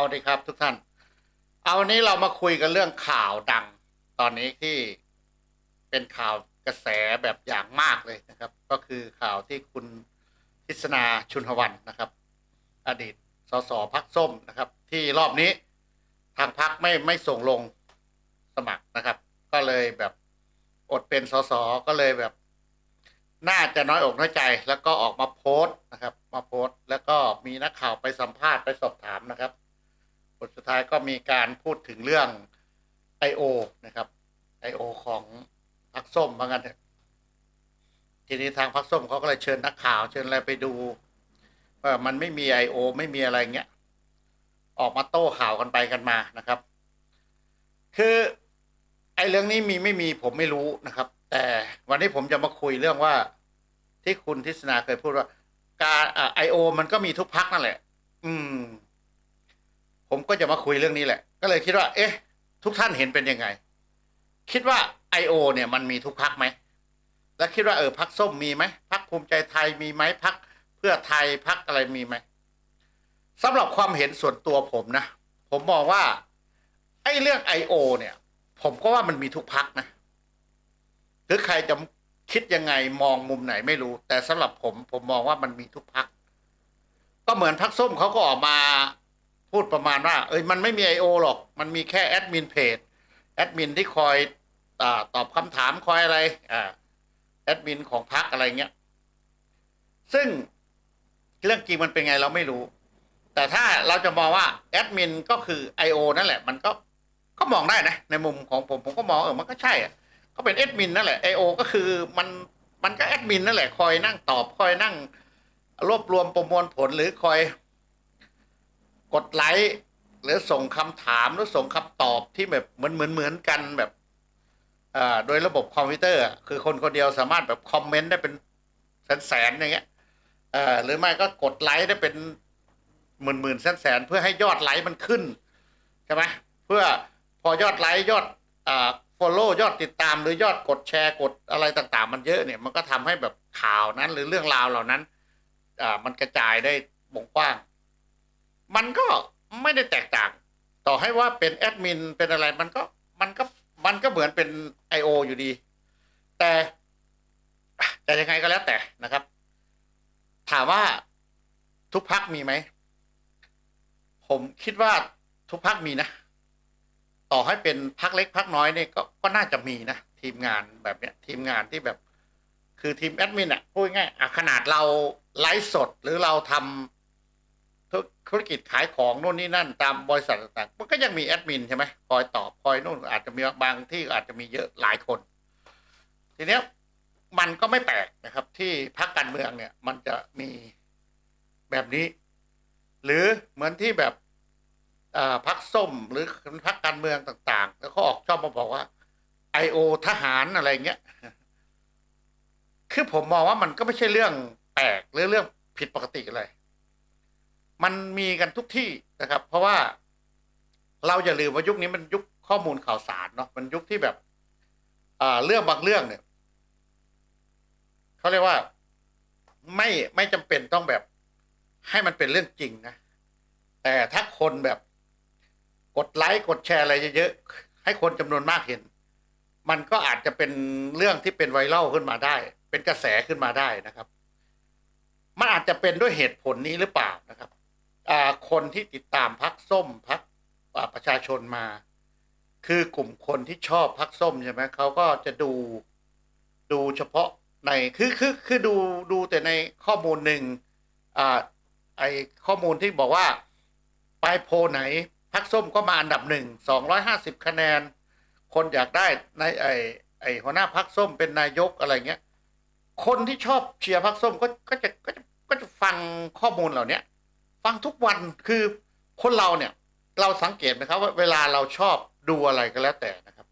เอาดีครับ ทุกท่าน เอาวันนี้เรามาคุยกันเรื่องข่าวดัง ตอนนี้ที่เป็นข่าวกระแสแบบอย่างมากเลยนะครับ ก็คือข่าวที่คุณทิศนาชุนหวันนะครับ อดีตสสพักส้มนะครับ ที่รอบนี้ทางพักไม่ไม่ส่งลงสมัครนะครับ ก็เลยแบบอดเป็นสสก็เลยแบบ น่าจะน้อยอกน้อยใจ แล้วก็ออกมาโพสต์นะครับ มาโพสต์ แล้วก็มีนักข่าวไปสัมภาษณ์ไปสอบถามนะครับ บทสุดท้ายก็มีการพูดถึงเรื่อง I.O. นะครับ I.O. ของพักส้มว่างกันทีนี้ทางพักส้มเขาก็เลยเชิญนักข่าวเชิญอะไรไปดูว่ามันไม่มี I.O. ไม่มีอะไรเงี้ย ออกมาโต้ข่าวกันไปกันมานะครับ คือไอ้เรื่องนี้มีไม่มีผมไม่รู้นะครับ แต่วันนี้ผมจะมาคุยเรื่องว่าที่คุณทิศนาเคยพูดว่า การไอโอ มันก็มีทุกพักนั่นแหละ อืม ผมก็จะมาคุยเรื่องนี้แหละ ก็เลยคิดว่า เอ๊ะ ทุกท่านเห็นเป็นยังไง คิดว่าไอโอเนี่ยมันมีทุกพักไหม แล้วคิดว่าเออพักส้มมีไหมพักภูมิใจไทยมีไหมพักเพื่อไทยพักอะไรมีไหมสำหรับความเห็นส่วนตัวผมนะ ผมมองว่า ไอ้เรื่องไอโอเนี่ย ผมก็ว่ามันมีทุกพักนะหรือใครจะคิดยังไงมองมุมไหนไม่รู้ แต่สำหรับผม ผมมองว่ามันมีทุกพักก็เหมือนพักส้มเขาก็ออกมา พูดประมาณว่า เอ้ยมันไม่มีไอโอหรอก มันมีแค่แอดมินเพจแอดมินที่คอยอตอบคำถามคอยอะไรอ่าแอดมินของพักอะไรเงี้ย ซึ่งเรื่องจริงมันเป็นไงเราไม่รู้ แต่ถ้าเราจะมองว่าแอดมินก็คือ I.O. นั่นแหละ มันก็ก็มองได้นะ ในมุมของผมผมก็มองเออมันก็ใช่อะก็เป็นแอดมินนั่นแหละ I.O. ก็คือมันมันก็แอดมินนั่นแหละ คอยนั่งตอบคอยนั่ง รวบรวมประมวลผลหรือคอย กดไลค์หรือส่งคำถามหรือส่งคำตอบที่แบบเหมือนเหมือนเหมือนกันแบบอ่าโดยระบบคอมพิวเตอร์คือคนคนเดียวสามารถแบบคอมเมนต์ได้เป็นแสนแสนๆอย่างเงี้ยอ่อหรือไม่ก็กดไลค์ได้เป็นหมื่นหมื่นแสนแสนเพื่อให้ยอดไลค์มันขึ้นใช่ไหมเพื่อพอยอดไลค์ยอดอ่าฟอลโล่ยอดติดตามหรือยอดกดแชร์กดอะไรต่าง ๆ มันเยอะเนี่ยมันก็ทำให้แบบข่าวนั้นหรือเรื่องราวเหล่านั้นอ่ามันกระจายได้วงกว้าง มันก็ไม่ได้แตกต่าง ต่อให้ว่าเป็นแอดมินเป็นอะไรมันก็มันก็มันก็เหมือนเป็น I.O. อยู่ดี แต่แต่ยังไงก็แล้วแต่นะครับ ถามว่าทุกพักมีไหม ผมคิดว่าทุกพักมีนะ ต่อให้เป็นพักเล็กพักน้อยเนี่ยก็ก็น่าจะมีนะ ทีมงานแบบเนี้ย ทีมงานที่แบบ คือทีมแอดมินอะพูดง่ายอะขนาดเราไลฟ์สดหรือเราทำ ธุรกิจขายของโน่นนี่นั่นตามบริษัทต่างๆมันก็ยังมีแอดมินใช่ไหมคอยตอบคอยโน่นอาจจะมีบางที่อาจจะมีเยอะหลายคน ทีเนี้ยมันก็ไม่แปลกนะครับ ที่พักการเมืองเนี่ย มันจะมีแบบนี้ หรือเหมือนที่แบบพักส้มหรือพักการเมืองต่าง ๆ แล้วเขาออกชอบมาบอกว่าไอโอทหารอะไรเงี้ยคือผมมองว่ามันก็ไม่ใช่เรื่องแปลกหรือเรื่องผิดปกติอะไร มันมีกันทุกที่นะครับ เพราะว่าเราอย่าลืมว่ายุคนี้มันยุคข้อมูลข่าวสารเนาะมันยุคที่แบบอ่าเรื่องบางเรื่องเนี่ยเขาเรียกว่าไม่ไม่จำเป็นต้องแบบให้มันเป็นเรื่องจริงนะ แต่ถ้าคนแบบกดไลค์กดแชร์อะไรเยอะๆให้คนจำนวนมากเห็น มันก็อาจจะเป็นเรื่องที่เป็นไวรัลขึ้นมาได้ เป็นกระแสขึ้นมาได้นะครับ มันอาจจะเป็นด้วยเหตุผลนี้หรือเปล่านะครับ คนที่ติดตามพักส้มพักประชาชนมา คือกลุ่มคนที่ชอบพักส้มใช่ไหมเขาก็จะดูดูเฉพาะในคือคือคือดูดูแต่ในข้อมูลหนึ่งอ่าไอข้อมูลที่บอกว่าไปโพไหนพักส้มก็มาอันดับหนึ่งสองร้อยห้าสิบคะแนน คนอยากได้ในไอไอหัวหน้าพักส้มเป็นนายกอะไรเงี้ย คนที่ชอบเชียร์พักส้มก็ก็จะก็จะก็จะฟังข้อมูลเหล่าเนี้ย ฟังทุกวันคือคนเราเนี่ย เราสังเกตไหมครับ ว่าเวลาเราชอบดูอะไรก็แล้วแต่นะครับ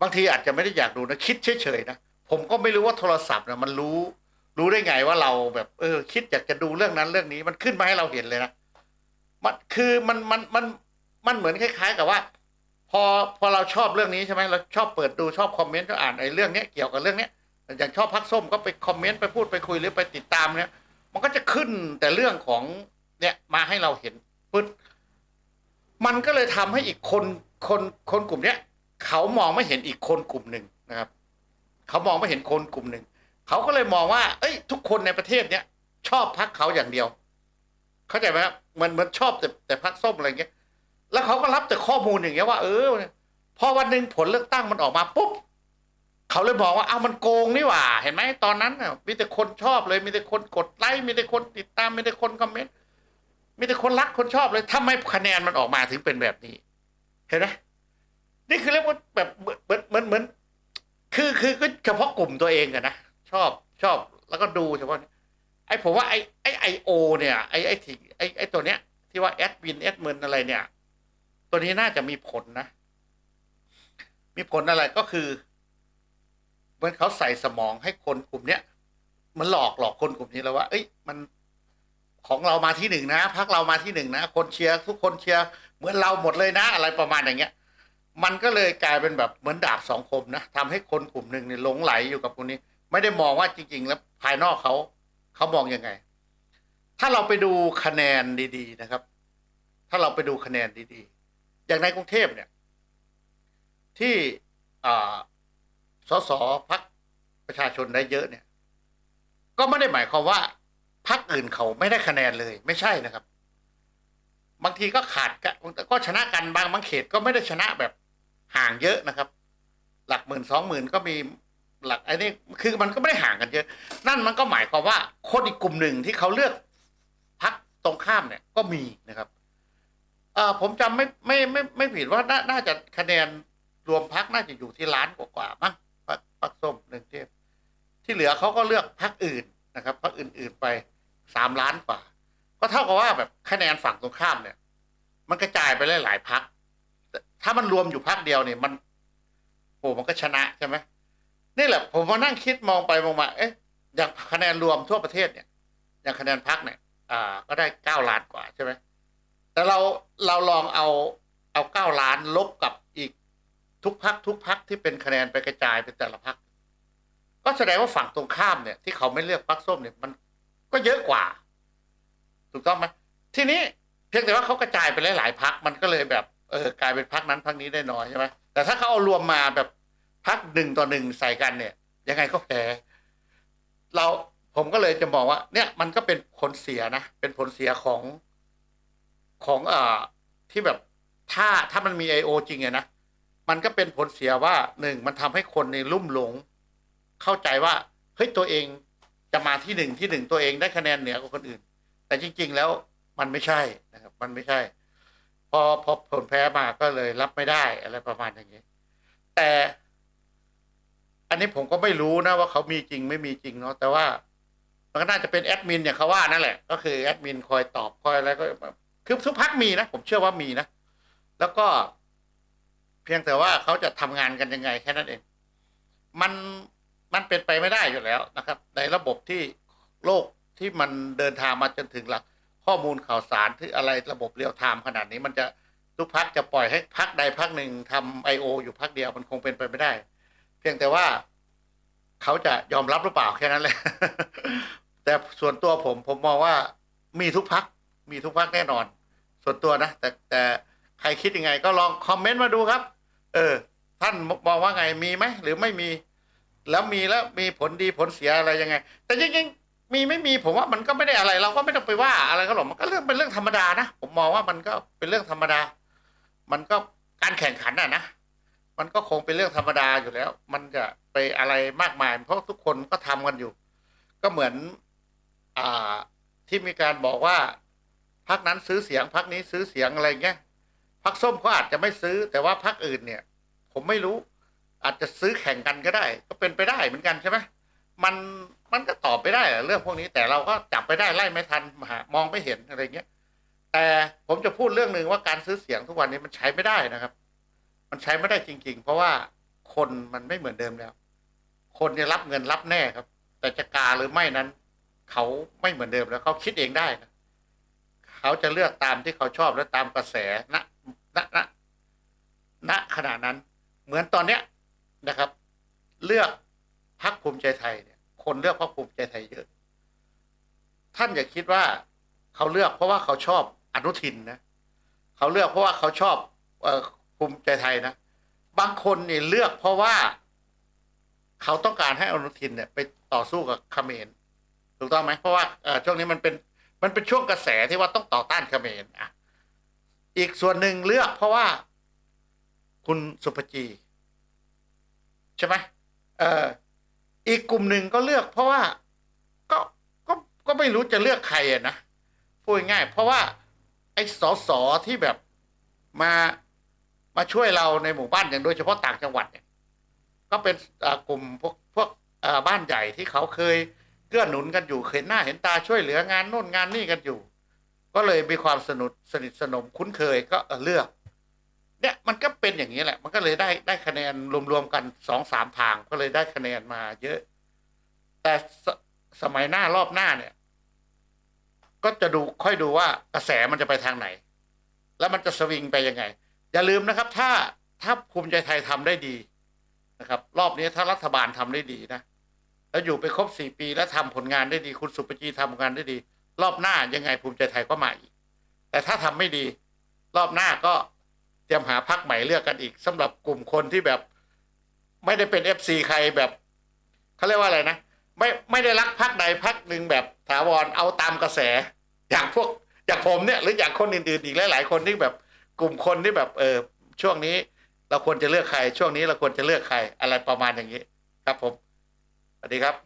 บางทีอาจจะไม่ได้อยากดูนะคิดเฉยๆนะผมก็ไม่รู้ว่าโทรศัพท์เนี่ยมันรู้ รู้ได้ไงว่าเราแบบเออ คิดอยากจะดูเรื่องนั้นเรื่องนี้มันขึ้นมาให้เราเห็นเลยนะมันคือมันมันมันมันเหมือนคล้าย ๆ กับว่า พอพอเราชอบเรื่องนี้ใช่ไหมเราชอบเปิดดูชอบคอมเมนต์ก็อ่านไอ้เรื่องเนี้ยเกี่ยวกับเรื่องเนี้ยอย่างชอบพักส้มก็ไปคอมเมนต์ไปพูดไปคุยหรือไปติดตามเนี่ยมันก็จะขึ้นแต่เรื่องของ เนี่ยมาให้เราเห็นปึ๊ดมันก็เลยทำให้อีกคนคนคนกลุ่มเนี้ยเขามองไม่เห็นอีกคนกลุ่มหนึ่งนะครับ เขามองไม่เห็นคนกลุ่มหนึ่งเขาก็เลยมองว่า เอ้ย ทุกคนในประเทศเนี้ยชอบพักเขาอย่างเดียว เข้าใจไหมครับมันมันชอบแต่แต่พักส้มอะไรเงี้ย แล้วเขาก็รับแต่ข้อมูลอย่างเงี้ยว่าเออพอวันหนึ่งผลเลือกตั้งมันออกมาปุ๊บเขาเลยมองว่าเอ้ามันโกงนี่หว่า เห็นไหมตอนนั้นมีแต่คนชอบเลยมีแต่คนกดไลค์มีแต่คนติดตามมีแต่คนคอมเมนต์ มีแต่คนรักคนชอบเลยทำไมคะแนนมันออกมาถึงเป็นแบบนี้ เห็นไหมนี่คือเรียกว่าแบบเหมือนเหมือนเหมือนเหมือน คือคือก็เฉพาะกลุ่มตัวเองอะนะชอบชอบแล้วก็ดูเฉพาะไอ้ผมว่าไอ้ไอ้ไอโอเนี่ยไอ้ไอ้ที่ไอ้ไอ้ตัวเนี้ย ที่ว่าแอดมินแอดมินอะไรเนี่ย ตัวนี้น่าจะมีผลนะ มีผลอะไรก็คือเหมือนเขาใส่สมองให้คนกลุ่มเนี้ยมันหลอกหลอกคนกลุ่มนี้แล้วว่า เอ้ย มัน ของเรามาที่หนึ่งนะพักเรามาที่หนึ่งนะคนเชียร์ทุกคนเชียร์เหมือนเราหมดเลยนะ อะไรประมาณอย่างเงี้ย มันก็เลยกลายเป็นแบบเหมือนดาบสองคมนะทำให้คนกลุ่มหนึ่งเนี่ยหลงไหลอยู่กับคนนี้ ไม่ได้มองว่าจริง ๆ แล้วภายนอกเขาเขามองยังไง ถ้าเราไปดูคะแนนดีๆนะครับ ถ้าเราไปดูคะแนนดีๆ อย่างในกรุงเทพเนี่ย ที่อสสพักประชาชนได้เยอะเนี่ย ก็ไม่ได้หมายความว่า พักอื่นเขาไม่ได้คะแนนเลย ไม่ใช่นะครับ บางทีก็ขาดก,ก็ชนะกันบางบางเขตก็ไม่ได้ชนะแบบห่างเยอะนะครับ หลักหมื่นสองหมื่นก็มีหลักไอ้นี่คือมันก็ไม่ได้ห่างกันเยอะ นั่นมันก็หมายความว่าคนอีกกลุ่มหนึ่งที่เขาเลือกพักตรงข้ามเนี่ยก็มีนะครับเออผมจำไม่ไม่ไม่ไม่ผิดว่าน่าน่าจะคะแนนรวมพักน่าจะอยู่ที่ล้านกว่าๆมั้งพักพักส้มหนึ่งเทพที่เหลือเขาก็เลือกพักอื่น นะครับพักอื่น ๆไปสามล้านกว่า ก็เท่ากับว่าแบบคะแนนฝั่งตรงข้ามเนี่ย มันกระจายไปหลายๆพักถ้ามันรวมอยู่พักเดียวเนี่ยมันโอ้มันก็ชนะใช่ไหมนี่แหละ ผมมานั่งคิดมองไปมองมา เอ๊ะอย่างคะแนนรวมทั่วประเทศเนี่ย อย่างคะแนนพักเนี่ย อ่า ก็ได้เก้าล้านกว่าใช่ไหมแต่เราเราลองเอาเอาเก้าล้านลบกับอีกทุกพักทุกพักที่เป็นคะแนนไปกระจายเป็นแต่ละพัก ก็แสดงว่าฝั่งตรงข้ามเนี่ย ที่เขาไม่เลือกพักส้มเนี่ยมันก็เยอะกว่า ถูกต้องไหมทีนี้เพียงแต่ว่าเขากระจายไปหลายๆพักมันก็เลยแบบเออกลายเป็นพักนั้นพักนี้ได้น้อยใช่ไหมแต่ถ้าเขาเอารวมมาแบบพักหนึ่งต่อหนึ่งใส่กันเนี่ย ยังไงก็แพ้เราผมก็เลยจะบอกว่า เนี่ย มันก็เป็นผลเสียนะเป็นผลเสียของของเอ่อที่แบบถ้าถ้ามันมีไอโอจริงอะนะมันก็เป็นผลเสียว่าหนึ่งมันทำให้คนในลุ่มหลง เข้าใจว่าเฮ้ยตัวเองจะมาที่หนึ่งที่หนึ่งตัวเองได้คะแนนเหนือกว่าคนอื่น แต่จริง ๆ แล้วมันไม่ใช่นะครับ มันไม่ใช่ พอพอผลแพ้มาก็เลยรับไม่ได้อะไรประมาณอย่างนี้ แต่ อันนี้ผมก็ไม่รู้นะว่าเขามีจริงไม่มีจริงเนาะแต่ว่ามันก็น่าจะเป็นแอดมินอย่างเขาว่านั่นแหละ ก็คือแอดมินคอยตอบคอยอะไรก็คือทุกพักมีนะผมเชื่อว่ามีนะแล้วก็เพียงแต่ว่าเขาจะทำงานกันยังไงแค่นั้นเอง มัน มันเป็นไปไม่ได้อยู่แล้วนะครับ ในระบบที่โลกที่มันเดินทางมาจนถึงหลักข้อมูลข่าวสารที่อะไรระบบเรียลไทม์ขนาดนี้มันจะทุกพักจะปล่อยให้พักใดพักหนึ่งทำไอโออยู่พักเดียวมันคงเป็นไปไม่ได้ เพียงแต่ว่าเขาจะยอมรับหรือเปล่าแค่นั้นแหละแต่ส่วนตัวผมผมมองว่ามีทุกพักมีทุกพักแน่นอน ส่วนตัวนะแต่แต่ใครคิดยังไง ก็ลองคอมเมนต์มาดูครับ เออ ท่านมองว่าไงมีไหมหรือไม่มี แล้วมีแล้วมีผลดีผลเสียอะไรยังไง แต่จริงๆมีไม่มีผมว่ามันก็ไม่ได้อะไร เราก็ไม่ต้องไปว่าอะไรก็หรอกมันก็เรื่องเป็นเรื่องธรรมดานะผมมองว่ามันก็เป็นเรื่องธรรมดา มันก็การแข่งขันอะนะมันก็คงเป็นเรื่องธรรมดาอยู่แล้ว มันจะไปอะไรมากมาย เพราะทุกคนก็ทำกันอยู่ ก็เหมือน อ่าที่มีการบอกว่าพักนั้นซื้อเสียงพักนี้ซื้อเสียงอะไรเงี้ยพักส้มก็อาจจะไม่ซื้อ แต่ว่าพักอื่นเนี่ย ผมไม่รู้ อาจจะซื้อแข่งกันก็ได้ ก็เป็นไปได้เหมือนกันใช่ไหมมันมันก็ตอบไปได้เรื่องพวกนี้แต่เราก็จับไปได้ไล่ไม่ทันมองไม่เห็นอะไรเงี้ยแต่ผมจะพูดเรื่องหนึ่งว่าการซื้อเสียงทุกวันนี้มันใช้ไม่ได้นะครับ มันใช้ไม่ได้จริง ๆ เพราะว่าคนมันไม่เหมือนเดิมแล้ว คนเนี่ยรับเงินรับแน่ครับ แต่จะกาหรือไม่นั้น เขาไม่เหมือนเดิมแล้วเขาคิดเองได้นะเขาจะเลือกตามที่เขาชอบและตามกระแสณณณณขณะนั้น เหมือนตอนเนี้ย นะครับ เลือกพักภูมิใจไทยเนี่ย คนเลือกพักภูมิใจไทยเยอะ ท่านอย่าคิดว่าเขาเลือกเพราะว่าเขาชอบอนุทินนะเขาเลือกเพราะว่าเขาชอบภูมิใจไทยนะบางคนเนี่ยเลือกเพราะว่า เขาต้องการให้อนุทินเนี่ย ไปต่อสู้กับเขมรถูกต้องไหมเพราะว่าช่วงนี้มันเป็นมันเป็นช่วงกระแสที่ว่าต้องต่อต้านเขมรอะอีกส่วนหนึ่งเลือกเพราะว่า คุณสุภจี ใช่ไหมเอออีกกลุ่มหนึ่งก็เลือกเพราะว่าก็ก็ก็ไม่รู้จะเลือกใครอะนะพูดง่าย เพราะว่า ไอ้สอสอที่แบบมามาช่วยเราในหมู่บ้านอย่างโดยเฉพาะต่างจังหวัดเนี่ย ก็เป็นกลุ่มพวกพวกบ้านใหญ่ที่เขาเคยเกื้อหนุนกันอยู่เคยหน้าเห็นตาช่วยเหลืองานโน่นงานนี่กันอยู่ ก็เลยมีความสนุกสนิทสนมคุ้นเคยก็เลือก เนี่ยมันก็เป็นอย่างนี้แหละ มันก็เลยได้ได้คะแนนรวมๆกันสองสามทางก็เลยได้คะแนนมาเยอะ แต่สสมัยหน้ารอบหน้าเนี่ย ก็จะดูค่อยดูว่ากระแสมันจะไปทางไหน แล้วมันจะสวิงไปยังไง อย่าลืมนะครับ ถ้าถ้าภูมิใจไทยทำได้ดีนะครับ รอบนี้ถ้ารัฐบาลทำได้ดีนะแล้วอยู่ไปครบสี่ปีแล้วทำผลงานได้ดี คุณสุปจีทำผลงานได้ดี รอบหน้ายังไงภูมิใจไทยก็มาอีกแต่ถ้าทำไม่ดี รอบหน้าก็ เตรียมหาพักใหม่เลือกกันอีกสำหรับกลุ่มคนที่แบบ ไม่ได้เป็นเอฟซีใครแบบเขาเรียกว่าอะไรนะไม่ไม่ได้รักพักใดพักหนึ่งแบบถาวรเอาตามกระแส อย่างพวกอย่างผมเนี่ยหรืออย่างคนอื่นๆอีกหลายๆคนที่แบบกลุ่มคนที่แบบเออช่วงนี้เราควรจะเลือกใคร ช่วงนี้เราควรจะเลือกใครอะไรประมาณอย่างนี้ ครับผมสวัสดีครับ